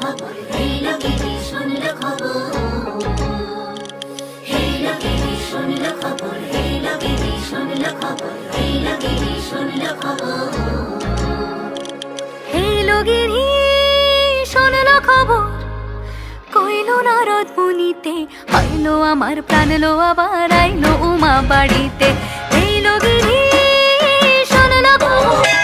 খবর এই লোকেরই শুনল খবর। নারদ মুনিতে আইলো আমার প্রাণ লো আবার আইলো উমা বাড়িতে এই লগেরই শোনল খবর।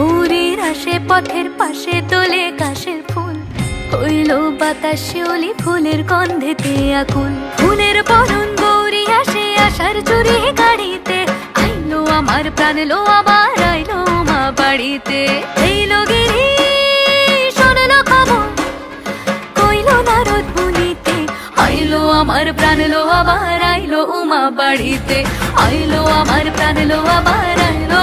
ভোরের আসে, পথের পাশে দোলে কাশের ফুল। হইল বাতাস শিউলি ফুলের গন্ধেতে আকুল ফুলের বরণ গৌরী আসে আসার চুরি গাড়িতে। আইলো আমার প্রাণ লো আবার আইলো মা বাড়িতে। এইলো গিরি, শোনলো খবর, কইলো নারদ মুনিতে। আইলো আমার প্রাণ লো আবার আইলো উমা বাড়িতে। আইলো আমার প্রাণ লো আবার আইলো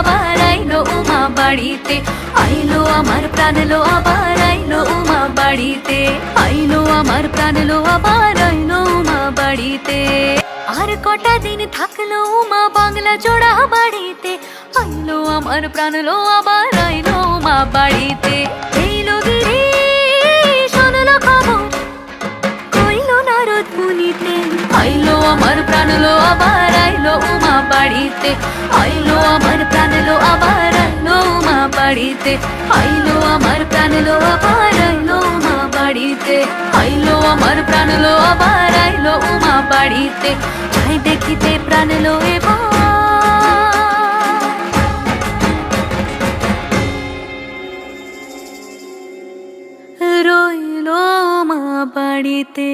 আবার আইলো উমা বাড়িতে। আইলো আমার প্রাণ লো আবার আইলো উমা বাড়িতে। আইলো আমার প্রাণ লো আবার আইলো উমা বাড়িতে। আর কটা দিন থাকল উমা বাংলা জোড়া বাড়িতে। আইলো আমার প্রাণ লো আবার আইলো উমা বাড়িতে। এইলো গিরি শোনলো খবর। কইলো নারদ মুনিতে। আইলো আমার প্রাণ লো আবার আইলো উমা বাড়িতে। আইলো আমার বাড়িতে। আইলো আমার প্রাণ লো, আবার আইলো উমা বাড়িতে। আইলো আমার প্রাণ লো, আবার আইলো উমা বাড়িতে। যাই দেখিতে প্রাণ লো এবার রইল মা বাড়িতে।